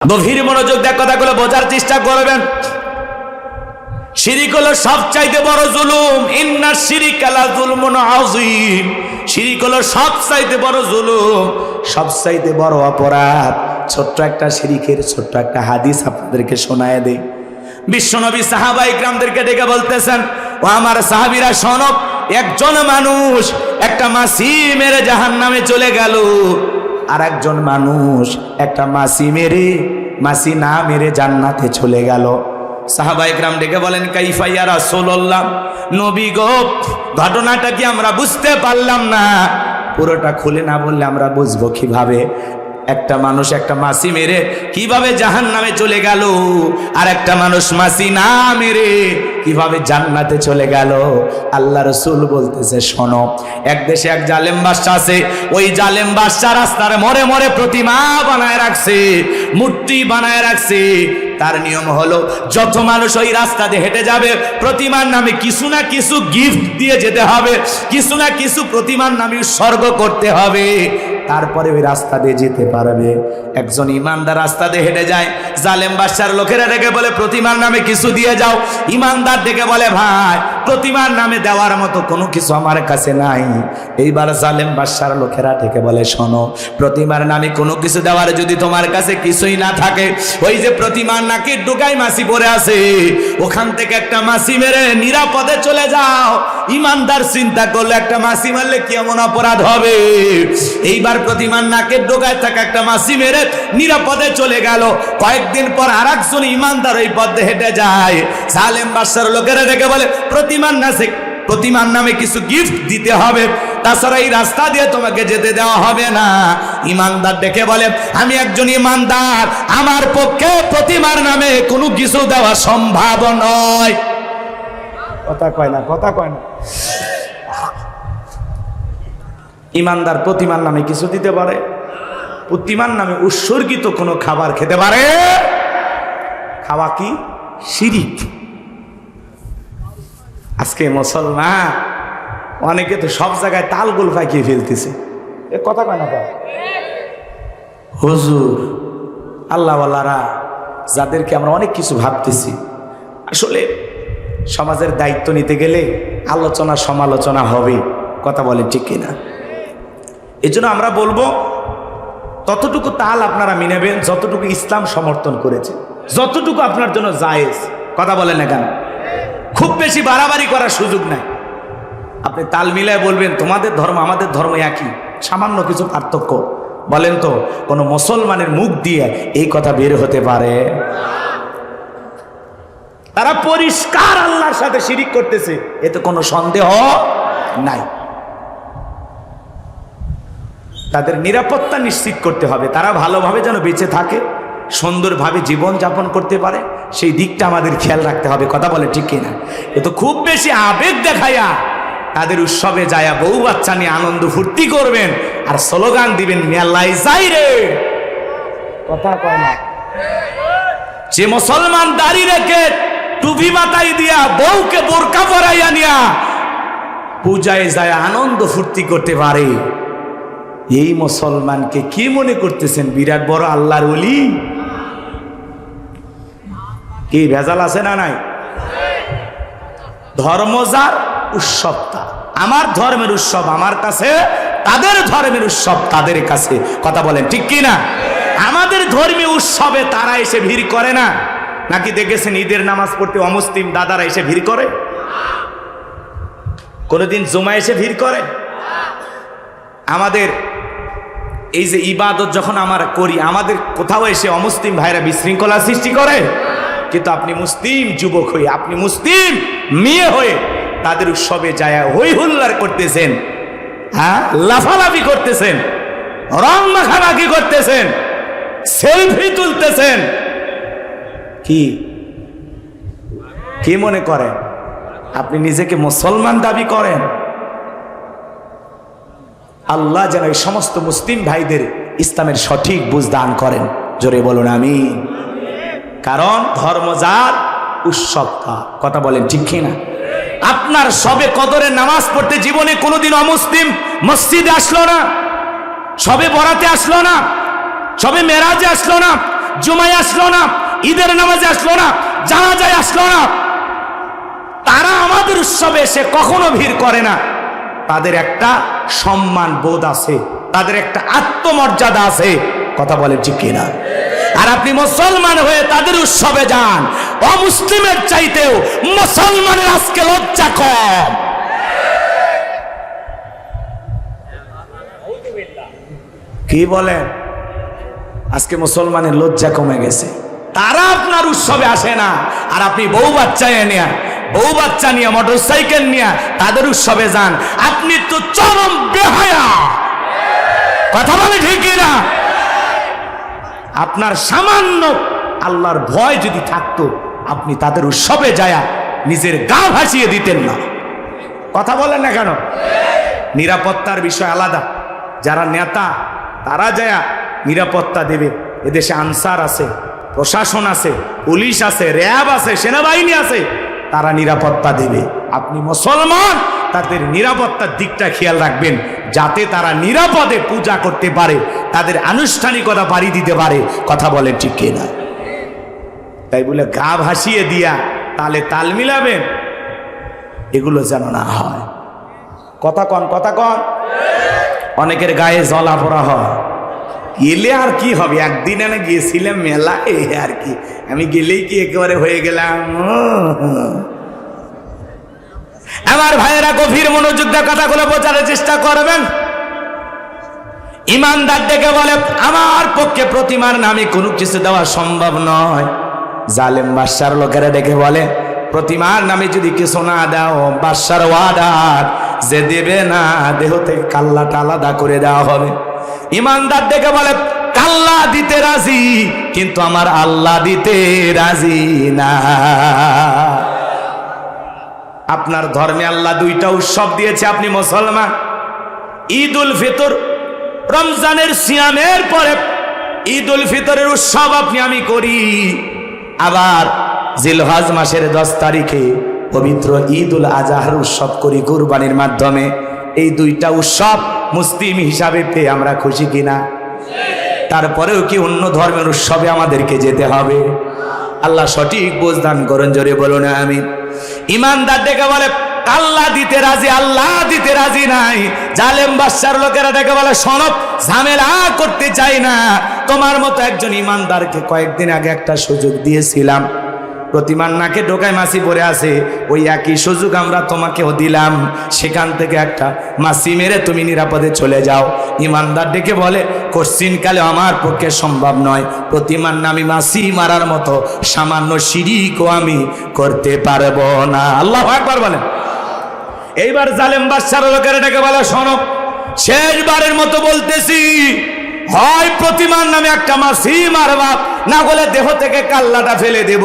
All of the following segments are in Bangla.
গভীর মনোযোগ দেখ কথাগুলো বোঝার চেষ্টা করবেন। শিরিক হলো সবচাইতে বড় জুলুম। ইন্না শিরিক আলা জুলমুন আযীম। শিরিক হলো সবচাইতে বড় জুলুম, সবচাইতে বড় অপরাধ। ছোট্ট একটা শিরিকের ছোট্ট একটা হাদিস আপনাদেরকে শোনায় দেই। বিশ্বনবী সাহাবা ইকরামদেরকে ডেকে বলতেছেন, ও আমার সাহাবীরা শোনক একজন মানুষ একটা মাসি মেরে জাহান্নামে চলে গেল। আর একজন মানুষ একটা মাসি মেরে, মাসি না মেরে জান্নাতে চলে গেল। সাহাবা গ্রাম ডেকে বলেন কাইফাইয়া রাসূলুল্লাহ? নবী গোপ ঘটনাটা কি আমরা বুঝতে পারলাম না? পুরোটা খুলে না বললে আমরা বুঝব কীভাবে? একটা মানুষ একটা মাসি মেরে কীভাবে জাহান নামে চলে গেল? আর একটা মানুষ মাসি না মেরে কীভাবে জান্নাতে চলে গেল? আল্লাহ রসুল বলতেছে, শোনো, এক দেশে এক জালেম বাদশা আছে, ওই জালেম বাদশা রাস্তার মরে মরে প্রতিমা বানায় রাখছে, মূর্তি বানায় রাখছে। তার নিয়ম হলো, যত মানুষ ওই রাস্তা দিয়ে হেঁটে যাবে, প্রতিমার নামে কিছু না কিছু গিফট দিয়ে যেতে হবে, কিছু না কিছু প্রতিমার নামে উৎসর্গ করতে হবে। তারপরে ওই রাস্তা দিয়ে যেতে পারবে। একজন ইমানদার রাস্তা দিয়ে হেঁটে যায়, জালেম বাদশার লোকেরা ডেকে বলে, প্রতিমার নামে কিছু দিয়ে যাও। ইমানদার ডেকে বলে, ভাই প্রতিমার নামে দেওয়ার মতো কোনো কিছু আমার কাছে নাই। এইবার জালেম বাদশার লোকেরা ডেকে বলে, শোনো, প্রতিমার নামে কোনো কিছু দেওয়ার যদি তোমার কাছে কিছুই না থাকে, ওই যে প্রতিমার নাকি ডুকাই মাসি পরে আছে, ওখান থেকে একটা মাসি মেরে নিরাপদে চলে যাও। ইমানদার চিন্তা করলে একটা মাসি মারলে কি এমন অপরাধ হবে? এইবার প্রতিমার নাকের ডোকায় থাকা একটা মাসি মেরে নিরাপদে চলে গেল। কয়েকদিন পর আর একজন ইমানদার ওই পথে হেঁটে যায়। সালেম বাদশার লোকেরা ডেকে বলে প্রতিমার নাসে, প্রতিমার নামে কিছু গিফট দিতে হবে। তাছাড়া এই রাস্তা দিয়ে তোমাকে যেতে দেওয়া হবে না। ইমানদার ডেকে বলে, আমি একজন ইমানদার, আমার পক্ষে প্রতিমার নামে কোনো কিছু দেওয়া সম্ভব নয়। কথা কয় না, কথা কয় না। ইমানদার প্রতিমার নামে কিছু দিতে পারে, প্রতিমার নামে উৎসর্গিত কোনো খাবার খেতে পারে। খাওয়া কি? শিরিক। আজকে মুসলমান, অনেকে তো সব জায়গায় তালগোল পাকিয়ে ফেলতেছে। এ কথা কয় না? হুজুর, আল্লাহওয়ালারা যাদেরকে আমরা অনেক কিছু ভাবতেছি, আসলে সমাজের দায়িত্ব নিতে গেলে আলোচনা সমালোচনা হবে, কথা বলে ঠিক কিনা? এই জন্য আমরা বলব, ততটুকু তাল আপনারা মিনেবেন, যতটুকু ইসলাম সমর্থন করেছে, যতটুকু আপনার জন্য জায়েজ, কথা বলেন না কেন? খুব বেশি বাড়াবাড়ি করার সুযোগ নাই। আপনি তাল মিলায় বলবেন, তোমাদের ধর্ম, আমাদের ধর্ম একই। সামান্য কিছু পার্থক্য। বলেন তো, কোনো মুসলমানের মুখ দিয়ে এই কথা বের হতে পারে? তারা পরিষ্কার আল্লাহর সাথে শিরিক করতেছে। এতে কোনো সন্দেহ নাই। তাদের নিরাপত্তা নিশ্চিত করতে হবে। তারা ভালোভাবে যেন বেঁচে থাকে। সুন্দরভাবে জীবন যাপন করতে পারে, সেই দিকটা আমাদের খেয়াল রাখতে হবে, কথা বলে ঠিক কিনা। এ তো খুব বেশি আবেগ দেখায়া তাদের উৎসবে যায়া বউ বাচ্চা নিয়ে আনন্দ ফুর্তি করবেন আর স্লোগান দিবেন মেলাই যাই রে। কথা কয় না। যে মুসলমান দাড়ি রেখে টুপি মাথায় দিয়া বউকে বোরকা পরাইয়া নিয়া পূজায় যায় আনন্দ ফুর্তি করতে পারে। এই মুসলমানকে কি মনে করতেছেন? বিরাট বড় আল্লাহর ওলি। কি ভেজাল আছে না নাই? ধর্ম ধর্মজার উৎসবটা। আমার ধর্মের উৎসব, আমার কাছে, তাদের ধর্মের উৎসব তাদের কাছে। কথা বলেন, ঠিক কি না? আমাদের ধর্মীয় উৎসবে তারা এসে ভিড় করে না। নাকি দেখেছেন ঈদের নামাজ পড়তে অমুসলিম দাদারা এসে ভিড় করে? কোনোদিন জমা এসে ভিড় করে? আমাদের এই যে ইবাদত যখন আমরা করি, আমাদের কোথাও এসে অমুসলিম ভাইরা বিশৃঙ্খলা সৃষ্টি করে? কিন্তু আপনি মুসলিম যুবক হয়ে, আপনি মুসলিম মেয়ে হয়ে তাদের উৎসবে যায় হই হুল্লার করতেছেন হ্যাঁ? লাফালাফি করতেছেন, রং মাখামাখি করতেছেন, সেলফি তুলতেছেন। কি? কি মনে করেন? আপনি নিজেকে মুসলমান দাবি করেন? আল্লাহ যেন এই সমস্ত মুসলিম ভাইদের ইসলামের সঠিক বুঝ দান করেন। জোরে বলুন আমি কারণ ধর্মজাত উৎসবটা। কথা বলেন ঠিক না আপনার সবে কদরে নামাজ পড়তে জীবনে কোনোদিন অমুসলিম মসজিদে আসলো না? সবে বরাতে আসলো না? সবে মেরাজে আসলো না? জুমায় আসলো না? ঈদের নামাজে আসলো না? জানাজায় আসলো না? তারা আমাদের উৎসবে এসে কখনো ভিড় করে না। তাদের একটা সম্মান বোধ আছে, তাদের একটা আত্মমর্যাদা আছে। কথা বলে ঠিক কিনা? আর আপনি মুসলমান হয়ে তাদের উৎসবে যান। অমুসলিমের চাইতেও মুসলমানের আজকে লজ্জা কম। কি বলেন? আজকে মুসলমানের লজ্জা কমে গেছে। তারা আপনার উৎসবে আসে না। আর আপনি বউ বাচ্চা নিয়ে, বউ বাচ্চা নিয়ে মোটর সাইকেল নিয়ে তাদের উৎসবে যান। আপনি তো চরম বেহায়া। কথা বলে ঠিকই না আপনার সামান্য আল্লাহর ভয় যদি থাকতো, আপনি তাদের উৎসবে যায়া নিজের গা ভাসিয়ে দিতেন না। কথা বলেন না কেন? নিরাপত্তার বিষয় আলাদা। যারা নেতা, তারা যায়া নিরাপত্তা দেবে। এদেশে আনসার আছে, প্রশাসন আছে, পুলিশ আছে, র্যাব আছে, সেনাবাহিনী আছে, তারা নিরাপত্তা দেবে। আপনি মুসলমান, তাদের নিরাপত্তার দিকটা খেয়াল রাখবেন। যাতে তারা নিরাপদে পূজা করতে পারে। তাদের আনুষ্ঠানিকতা বাড়ি দিতে পারে। কথা বলে ঠিক কিনা তাই বলে গা ভাসিয়ে দিয়া তালে তাল মিলাবেন, এগুলো যেন না হয়। কথা কন কথা কন। অনেকের গায়ে জলা পড়া হয়। গেলে আর কি হবে? একদিন আমি গিয়েছিলাম মেলা, এ আর কি। আমি গেলেই কি একেবারে হয়ে গেলাম। আমার ভাইয়েরা গভীর মনোযোগ দিয়ে কথাগুলো বোঝার চেষ্টা করবেন। ইমানদার ডেকে বলে, আমার পক্ষে প্রতিমার নামে কোনো কিছু দেওয়া সম্ভব নয়। জালেম বাদশার লোকেরা ডেকে বলে, প্রতিমার নামে যদি কিছু না দাও, বাদশার ওয়ার্ডার যে দেবে না, দেহ থেকে কাল্লাটা আলাদা করে দেওয়া হবে। ইমানদার ডেকে বলে, কাল্লা দিতে রাজি, কিন্তু আমার আল্লাহ দিতে রাজি না। আপনার ধর্মে আল্লাহ দুইটা উৎসব দিয়েছে, আপনি মুসলমান। ঈদ উল ফিতর রমজানের সিয়ামের পরে ঈদ উল ফিতরের উৎসব আপনি, আমি করি। আবার জিলহজ মাসের দশ তারিখে পবিত্র ঈদ উল আজহার উৎসব করি কুরবানির মাধ্যমে। এই দুইটা উৎসব মুসলিম হিসাবে পেয়ে আমরা খুশি কিনা? তারপরেও কি অন্য ধর্মের উৎসবে আমাদেরকে যেতে হবে? আল্লাহ সঠিক বোঝদান করেন, জোরে বলুন আমি ইমানদার ডেকে বলে আল্লাহ দিতে রাজি, আল্লাহ দিতে রাজি নাই। জালেম বাদশার লোকেরা ডেকে বলে সনব ঝামেলা করতে চাই না। তোমার মতো একজন ইমানদারকে কয়েকদিন আগে একটা সুযোগ দিয়েছিলাম। প্রতিমার নাকে ঢোকায় মাসি পরে আছে। ওই একই সুযোগ আমরা তোমাকেও দিলাম। সেখান থেকে একটা মাসি মেরে তুমি নিরাপদে চলে যাও। ইমানদার ডেকে বলে কোশ্চিনকালে আমার পক্ষে সম্ভব নয়। প্রতিমার নামে মাসি মারার মতো সামান্য সিঁড়িকও আমি করতে পারব না। আল্লাহ একবার বলেন। এইবার জালেম বাদশার লোকের ডেকে বলে শোনো। শেষবারের মতো বলতেছি, হয় প্রতিমার নামে একটা মাসি মারবা, না বলে দেহ থেকে কাল্লাটা ফেলে দেব।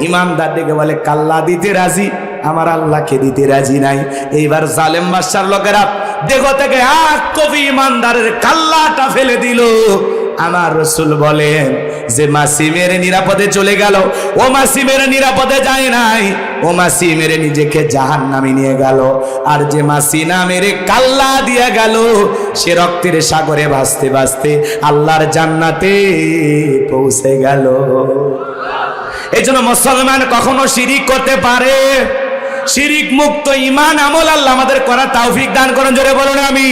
ইমানদার ডেকে বলে, কাল্লা দিতে রাজি? আমার আল্লাহকে দিতে রাজি নাই। এইবার জালেম বাদশার লোকেরা দেহ থেকে এক কবি ইমানদারের কাল্লাটা ফেলে দিল। আমার রসুল বলেন যে মাসি মেরে নিরাপদে চলে গেল, ও মাসি মেরে নিরাপদে যায় নাই, ও মাসি মেরে নিজেকে জাহান নামে নিয়ে গেল। আর যে মাসি না মেরে কাল্লা দিয়ে গেল, সে রক্তের সাগরে ভাসতে ভাসতে আল্লাহর জান্নাতে পৌঁছে গেল। এই জন্য মুসলমান কখনো শিরিক করতে পারে। শিরিক মুক্ত ইমান আমল আল্লাহ আমাদের করা তাওফিক দান করেন, জোরে বলুন আমি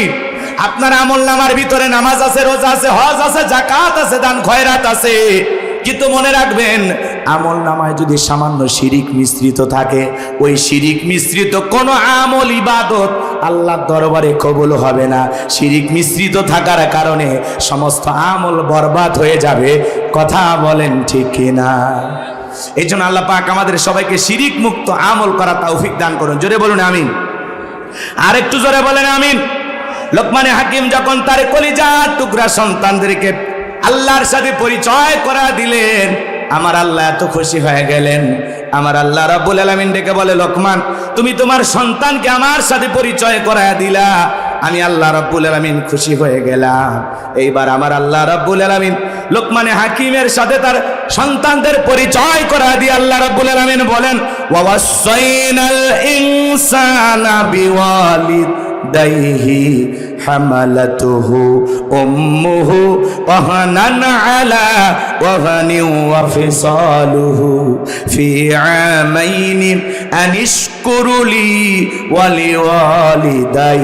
আপনার আমল নামার ভিতরে নামাজ আছে, রোজা আছে, হজ আছে জাকাত আছে, দান, খয়রাত আছে। কিন্তু মনে রাখবেন, আমল নামায় যদি সামান্য শিরিক মিশ্রিত থাকে, ওই শিরিক মিশ্রিত কোন আমল, ইবাদত আল্লাহর দরবারে কবুল হবে না। শিরিক মিশ্রিত থাকার কারণে সমস্ত আমল বরবাদ হয়ে যাবে। কথা বলেন ঠিক কিনা? এই জন্য আল্লাহ পাক আমাদের সবাইকে শিরিক মুক্ত আমল করা তৌফিক দান করুন। জোরে বলুন, আমিন। আর একটু জোরে বলেন, আমিন। লোকমানে হাকিম যখন তার কলিজার টুকরা সন্তানদেরকে আল্লাহর সাথে পরিচয় করা দিলেন, আমার আল্লাহ এত খুশি হয়ে গেলেন। আমার আল্লাহ রাব্বুল আলামিন ডেকে বলে, লোকমান, তুমি তোমার সন্তানকে আমার সাথে পরিচয় করায় দিলা। আমি আল্লাহ রাব্বুল আলামিন খুশি হয়ে গেলাম। এইবার আমার আল্লাহ রাব্বুল আলামিন লোকমানে হাকিমের সাথে তার সন্তানদের পরিচয় করা দিয়ে আল্লাহ রাব্বুল আলামিন বলেন ওয়াসাইনাল ইনসানা বিওয়ালিদ দাইহি হামালাতুহু উম্মুহু ওয়াহানান আলা ওয়াহানি ওয়া ফিসালুহু ফি আমাইনি আনিশকুরু লি ওয়া লিওয়ালিদাইক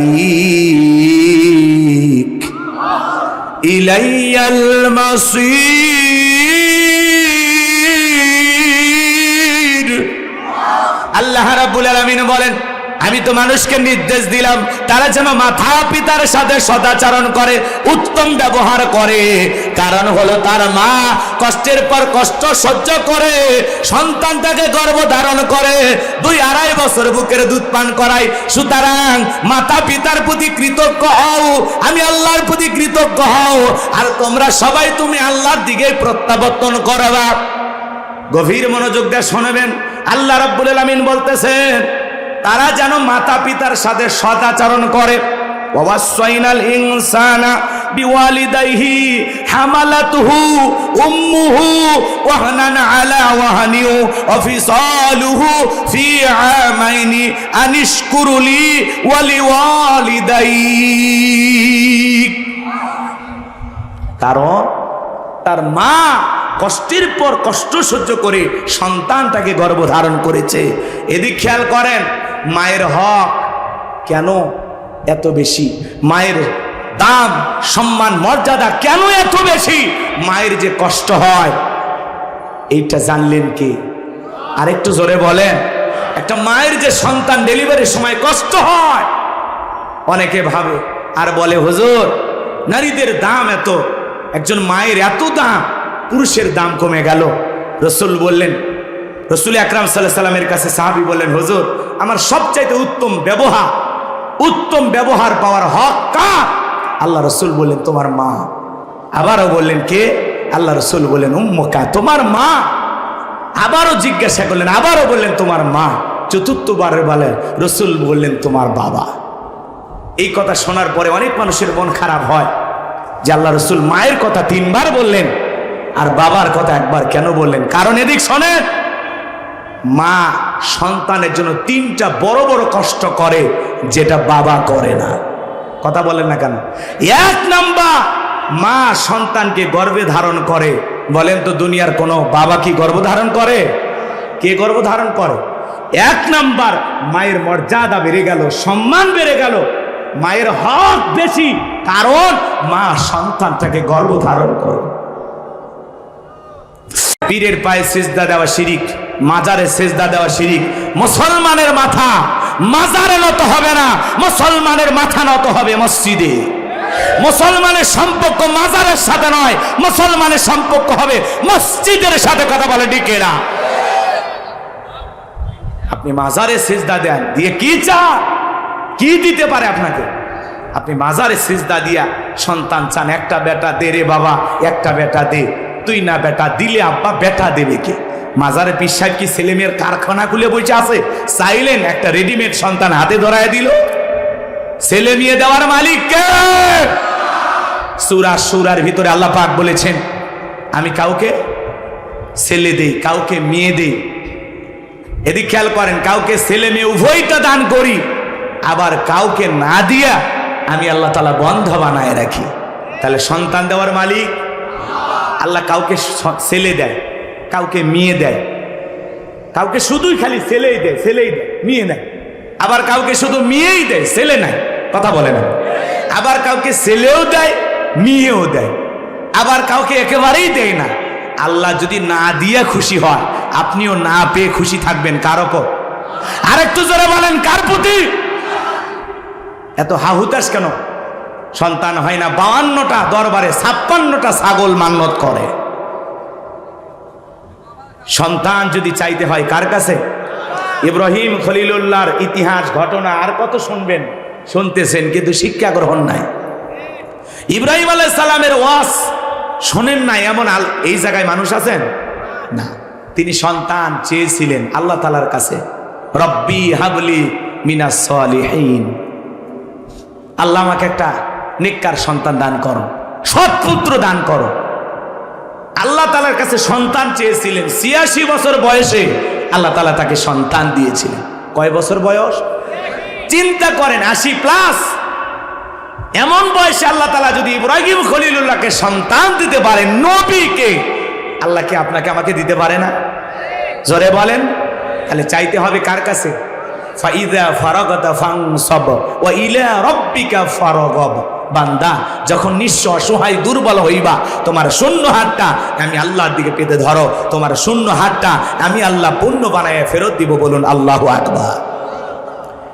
ইলাইয়াল মাসির। আল্লাহ রাব্বুল আলামিন বলেন আমি তো মানুষকে নির্দেশ দিলাম, তারা যেন মাথা পিতার সাথে সদাচরণ করে, উত্তম ব্যবহার করে। কারণ হলো তার মা কষ্টের পর কষ্ট সহ্য করে, সন্তান তাকে গর্ভ ধারণ করে, দুই আড়াই বছর বুকের দুধ পান করায়। সুতরাং মাতা পিতার প্রতি কৃতজ্ঞ হও, আমি আল্লাহর প্রতি কৃতজ্ঞ হও। আর তোমরা সবাই তুমি আল্লাহর দিকে প্রত্যাবর্তন করবা। গভীর মনোযোগ দিয়ে শোনাবেন। আল্লাহ রাব্বুল আলামিন বলতেছেন তারা যেন মাতা পিতার সাথে সদাচরণ করে। ইনসানা হামালাতুহু উম্মুহু আলা ফি আমাইনি কারণ তার মা কষ্টের পর কষ্ট সহ্য করে সন্তানটাকে গর্ভধারণ করেছে। এদিক খেয়াল করেন মায়ের হক কেন এত বেশি? মায়ের দাম সম্মান, মর্যাদা কেন এত বেশি? মায়ের যে কষ্ট হয়, এইটা জানলেন কি? আরেকটু জোরে বলেন। একটা মায়ের যে সন্তান ডেলিভারির সময় কষ্ট হয়, অনেকে ভাবে, আর বলে, হুজুর, নারীদের দাম এত, একজন মায়ের এত দাম, পুরুষের দাম কমে গেল। রসুল বললেন, রসুল আকরাম সাল্লাহ সাল্লামের কাছে সাহাবি বললেন, হুজুর আমার সবচাইতে উত্তম ব্যবহার উত্তম ব্যবহার পাওয়ার হক কার? আল্লাহ রসুল বললেন, তোমার মা। আবারও বললেন, কে? আল্লাহ রসুল বললেন উম্মকা তোমার মা? আবারও জিজ্ঞাসা করলেন, আবারও বললেন, তোমার মা? চতুর্থবারের বলেন রসুল বললেন, তোমার বাবা। এই কথা শোনার পরে অনেক মানুষের মন খারাপ হয় যে আল্লাহ রসুল মায়ের কথা তিনবার বললেন আর বাবার কথা একবার কেন বললেন? কারণ এদিক শোনেন মা সন্তানের জন্য তিনটা বড় বড় কষ্ট করে, যেটা বাবা করে না। কথা বলেন না কেন? এক নাম্বার, মা সন্তানকে গর্ভে ধারণ করে। বলেন তো দুনিয়ার কোনো বাবা কি গর্ভধারণ করে? কে গর্ব ধারণ করে? এক নাম্বার, মায়ের মর্যাদা বেড়ে গেল, সম্মান বেড়ে গেল। মায়ের হক বেশি, কারণ মা সন্তানটাকে গর্ব ধারণ করে। পীরের পায়ে সেজদা দেওয়া শিরিক, মাজারে সেজদা দেওয়া শিরিক। মুসলমানের মাথা মাজারে নত হবে না, মুসলমানের মাথা নত হবে মসজিদে। মুসলমানের সম্পর্ক মাজারের সাথে নয়, মুসলমানের সম্পর্ক হবে মসজিদের সাথে কথা বলে ডিকেরা আপনি মাজারে সেজদা দেন, দিয়ে কি চান? কি দিতে পারে আপনাকে? আপনি মাজারে সিজদা দিয়া সন্তান চান, একটা বেটা দে রে বাবা, একটা বেটা দে। তুই না বেটা, দিলে আব্বা বেটা দেবে কে? মাজারে পিস সাহেব কি ছেলে মেয়ের কারখানা খুলে বসে আছে? চাইলেন একটা রেডিমেড সন্তান হাতে ধরায় দিল। ছেলে মেয়ে দেওয়ার মালিক কে? সুরা সুরার ভিতরে আল্লাহ পাক বলেছেন, আমি কাউকে ছেলে দেই, কাউকে মেয়ে দেই। এদিক খেয়াল করেন, কাউকে ছেলে মেয়ে উভয়টা দান করি, আবার কাউকে না দিয়া আমি আল্লাহ তালা বন্ধ বানায় রাখি। তাহলে সন্তান দেওয়ার মালিক আল্লাহ কাউকে ছেলে দেয়, কাউকে মেয়ে দেয়। কাউকে শুধুই খালি ছেলেই দেয় ছেলেই দেয়, মেয়ে নেয় আবার কাউকে শুধু মেয়েই দেয়, ছেলে নাই, কথা বলে না। আবার কাউকে ছেলেও দেয়, মেয়েও দেয়। আবার কাউকে একেবারেই দেয় না। আল্লাহ যদি না দিয়ে খুশি হয়, আপনিও না পেয়ে খুশি থাকবেন, কার ওপর? আরেকটু জোরে বলেন, কার প্রতি? এত হাহুতাস কেন? সন্তান হয় না, বাউান্নটা দরবারে, ছাপ্পান্নটা ছাগল মান্নত করে। সন্তান যদি চাইতে হয় কার কাছে? ইব্রাহিম খলিলুল্লাহর ইতিহাস, ঘটনা, আর কত শুনবেন? শুনতেছেন, কিন্তু শিক্ষা গ্রহণ নাই। ইব্রাহিম আলাইহিস সালামের ওয়াস শোনেন না এমন আল এই জায়গায় মানুষ আছেন? না। তিনি সন্তান চেয়েছিলেন আল্লাহ তালার কাছে, রব্বি হাবলি মিনা সলিহীন। আল্লাহ আমাকে একটা নিকার সন্তান দান করো, সৎ পুত্র দান করো। আল্লাহ তালার কাছে সন্তান চেয়েছিলেন, ছিয়াশি বছর বয়সে আল্লাহ তালা তাকে সন্তান দিয়েছিলেন। কয় বছর বয়স? চিন্তা করেন, আশি প্লাস। এমন বয়সে আল্লাহ তালা যদি ইব্রাহিম খলিলুল্লাহকে সন্তান দিতে পারে, নবীকে আল্লাহকে আপনাকে আমাকে দিতে পারে না? জোরে বলেন। তাহলে চাইতে হবে কার কাছে? ফাইদা ফারাগাতা ফানসাব ও ইলা রাব্বিকা ফারাগাব। বান্দা, যখন নিঃস্ব অসহায় দুর্বল হইবা, তোমার শূন্য হাতটা আমি আল্লাহর দিকে পেতে ধরো, তোমার শূন্য হাতটা আমি আল্লাহ পূর্ণ বানায় ফেরত দিব বলুন আল্লাহু আকবার।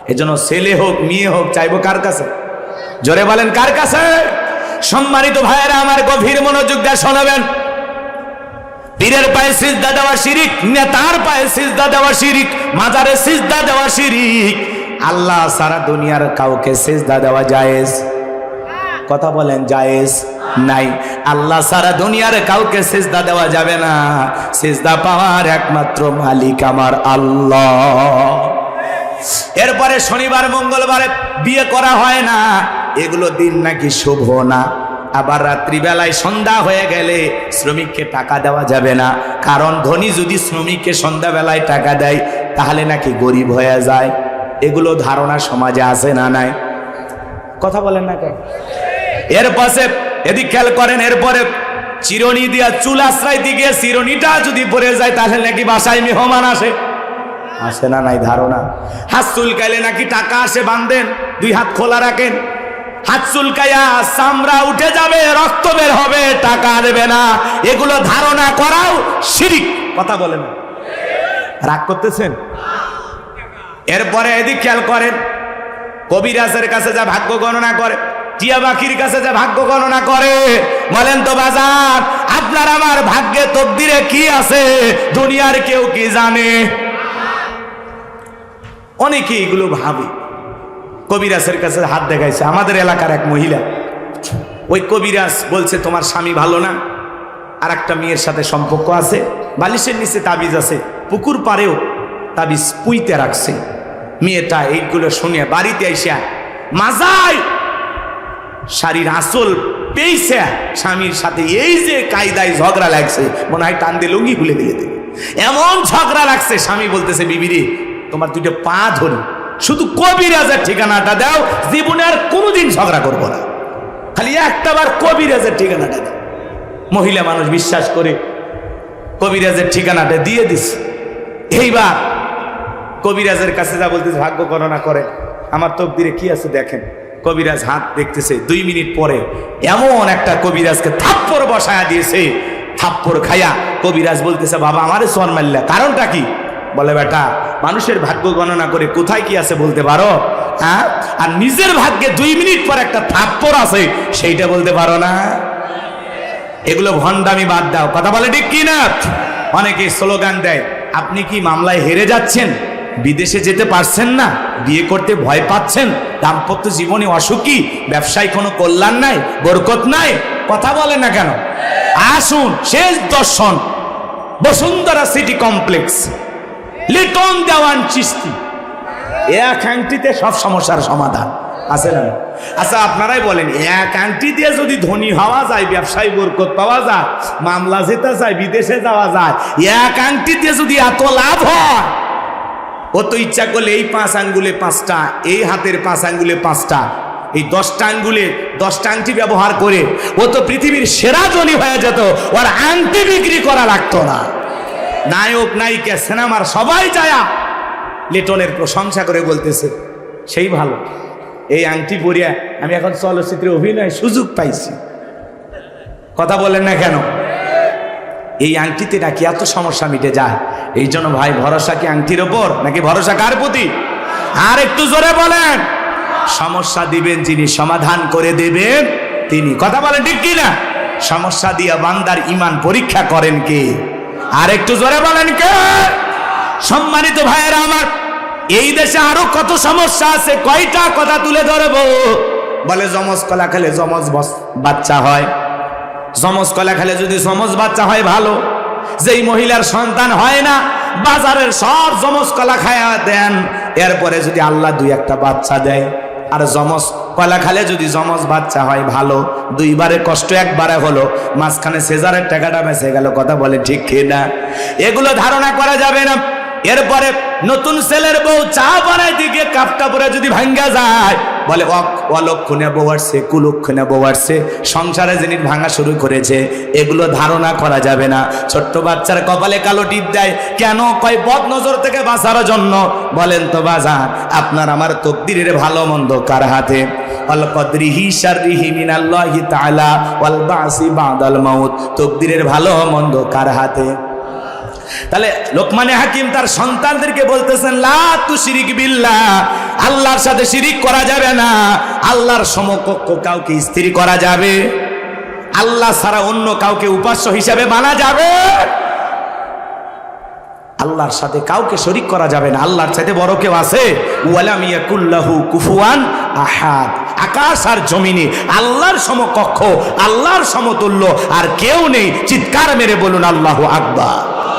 এজন্য ছেলে হোক, মেয়ে হোক, চাইব কার কাছে? জোরে বলেন, কার কাছে? সম্মানিত ভাইয়েরা, আমার গভীর মনোযোগ দিয়ে শোনাবেন। পীরের পায়ে সিজদা দেওয়া শিরিক, নেতার পায়ে সিজদা দেওয়া শিরিক, মাজারে সিজদা দেওয়া শিরিক। আল্লাহ সারা দুনিয়ার কাউকে সিজদা দেওয়া জায়েজ। কথা বলেন, জায়েজ নাই। আল্লাহ সারা দুনিয়ার কাউকে সিজদা দেওয়া যাবে না। সিজদা পাওয়ার একমাত্র মালিক আমার আল্লাহ। এরপরে শনিবার, মঙ্গলবারে বিয়ে করা হয় না। এগুলো দিন নাকি শুভ না। আবার রাত্রিবেলায় সন্ধ্যা হয়ে গেলে শ্রমিককে টাকা দেওয়া যাবে না। কারণ ধনী যদি শ্রমিককে সন্ধ্যাবেলায় টাকা দেয়, তাহলে নাকি গরিব হয়ে যায়। এগুলো ধারণা সমাজে আছে না নাই? কথা বলেন না কেন? এর পাশে এদিক খেয়াল করেন, এরপরে চিরনি দিয়া চুল আশ্রয় দিকে চিরনিটা যদি পড়ে যায়, তাহলে নাকি বাসায় মেহমান আসে। আসে না নাই, ধারণা। হাত চুলকাইলে নাকি টাকা আসে বান্ধেন দুই হাত খোলা রাখেন। হাত চুলকাইয়া চামড়া উঠে যাবে, রক্ত বের হবে, টাকা দেবে না। এগুলো ধারণা করাও শিরিক। কথা বলেন। রাগ করতেছেন? এরপরে এদিক খেয়াল করেন, কবিরাজের কাছে যা ভাগ্য গণনা করে টিয়া পাখির কাছে যা ভাগ্য গণনা করে, বলেন তো বাজার, আপনার আমার ভাগ্যে তকদিরে কি আছে? দুনিয়ার কেউ কি জানে? অনেকে এগুলো ভাবে। কবিরাজের কাছে হাত দেখাইছে। আমাদের এলাকার এক মহিলা, ওই কবিরাজ বলছে, তোমার স্বামী ভালো না? আর একটা মেয়ের সাথে সম্পর্ক আছে, বালিশের নিচে তাবিজ আছে, পুকুর পারেও তাবিজ পুইতে রাখছে। মেয়েটা এইগুলো শুনে বাড়িতে আইসা মাজায় শাড়ির আসল পেয়েছে স্বামীর সাথে এই যে কায়দায় ঝগড়া লাগছে, মনে হয় টান দিয়ে লুঙ্গি খুলে দিয়ে দেবে। এমন ঝগড়া লাগছে, স্বামী বলতেছে বিবিরে তোমার দুইটা পা ধরি। শুধু কবিরাজের ঠিকানাটা দাও, জীবনে আর কোনোদিন ঝগড়া করব না। খালি একটা বার কবিরাজের ঠিকানাটা দাও। মহিলা মানুষ বিশ্বাস করে, কবিরাজের ঠিকানাটা দিয়ে দিস। এইবার কবিরাজের কাছে যা বলতেছে, ভাগ্য গণনা করে আমার তকদিরে কি আছে দেখেন? কবিরাজ হাত দেখতেছে, দুই মিনিট পরে এমন একটা কবিরাজকে থাপ্পড় বসায়া দিয়েছে, থাপ্পড় খায়া কবিরাজ বলতেছে, বাবা, আমারে সোয়ান মারলা, কারণটা কি? বলে, বেটা, মানুষের ভাগ্য গণনা করে কোথায় কি আছে বলতে পারো হ্যাঁ? আর নিজের ভাগ্যে দুই মিনিট পর একটা থাপ্পড় আছে, সেইটা বলতে পারো না? এগুলো ভণ্ডামি বাদ দাও, কথা বলে ঠিক কি না অনেকে স্লোগান দেয়, আপনি কি মামলায় হেরে যাচ্ছেন? বিদেশে যেতে পারছেন না, বিয়ে করতে ভয় পাচ্ছেন, দাম্পত্য জীবনে অসুখী, ব্যবসায় কোনো কল্যাণ নাই, বরকত নাই, কথা বলে না কেন? আসুন, শেষ দর্শন, বসুন্ধরা সিটি কমপ্লেক্স, লিটন দেওয়ান চিস্তি। এক আংটিতে সব সমস্যার সমাধান, আছে না? আচ্ছা আপনারাই বলেন, এক আংটি দিয়ে যদি ধনী হওয়া যায়, ব্যবসায়ী বরকত পাওয়া যায়, মামলা জেতা যায়, বিদেশে যাওয়া যায়, এক আংটি দিয়ে যদি এত লাভ হয় ও তো ইচ্ছা করলে এই পাঁচ আঙ্গুলে পাঁচটা, এই হাতের পাঁচ আঙ্গুলে পাঁচটা, এই দশটা আঙ্গুলে দশটা আংটি ব্যবহার করে ও তো পৃথিবীর সেরা জনি হয়ে যেত, ওর আংটি বিক্রি করা লাগতো না। নায়ক, নায়িকা, সিনেমার সবাই যায়া লিটনের প্রশংসা করে বলতেছে, সেই ভালো, এই আংটি পরিয়া আমি এখন চলচ্চিত্রে অভিনয় সুযোগ পাইছি। কথা বলেন না কেন? এই আংটিতে নাকি এত সমস্যা মিটে যায় এই জন্য ভাই, ভরসা কি আংটির ওপর? নাকি ভরসা কার প্রতি? আর একটু জোরে বলেন। সমস্যা দিবেন যিনি, সমাধান করে দেবেন তিনি। কথা বলেন ঠিক কি না সমস্যা দিয়া বান্দার ইমান পরীক্ষা করেন কে? আর একটু জোরে বলেন কে? সম্মানিত ভাইয়েরা আমার, এই দেশে আরও কত সমস্যা আছে, কয়টা কথা তুলে ধরবো? বলে জমজ কলা খেলে জমজ বাচ্চা হয়। জমজ কলা খেলে যদি জমজ বাচ্চা হয়, ভালো। যেই মহিলার সন্তান হয় না, বাজারের সব জমজ কলা খায়া দেন। এরপরে যদি আল্লাহ দুই একটা বাচ্চা দেয়, আর জমজ কলা খালে যদি জমজ বাচ্চা হয়, ভালো। দুইবারে কষ্ট একবারে হলো। মাঝখানে সেজারের টাকাটা বেঁচে গেল, কথা বলে ঠিক না? এগুলো ধারণা করা যাবে না। এরপরে নতুন ছেলের বউ চা বানাই দিকে, কাপটা পরে যদি ভাঙ্গা যায়, বলে অলক্ষণে বউ আসছে কুলক্ষণে বউ আসছে সংসারে জিনিস ভাঙা শুরু করেছে, এগুলো ধারণা করা যাবে না। ছোট্ট বাচ্চার কপালে কালো টিপ দেয়, কেন? কয় বদ নজর থেকে বাঁচার জন্য। বলেন, তো বাজার, আপনার আমার তকদিরের ভালো মন্দ কার হাতে? তকদিরের ভালো মন্দ কার হাতে? তাহলে লোকমানে হাকিম তার সন্তানদেরকে বলতেছেন, লা তু শিরিক বিল্লাহ, আল্লাহর সাথে শিরিক করা যাবে না। আল্লাহর সমকক্ষ কাউকে স্থির করা যাবে। আল্লাহ ছাড়া অন্য কাউকে উপাস্য হিসাবে মানা যাবে। আল্লাহর সাথে কাউকে শরিক করা যাবে না। আল্লাহর সাথে বড় কেউ আছে? ওয়ালাম ইয়াকুল্লাহু কুফুয়ান আহাদ। আকাশ আর জমিনে আল্লাহর সমকক্ষ, আল্লাহর সমতুল্য, আর কেউ নেই। চিৎকার মেরে বলুন, আল্লাহু আকবার।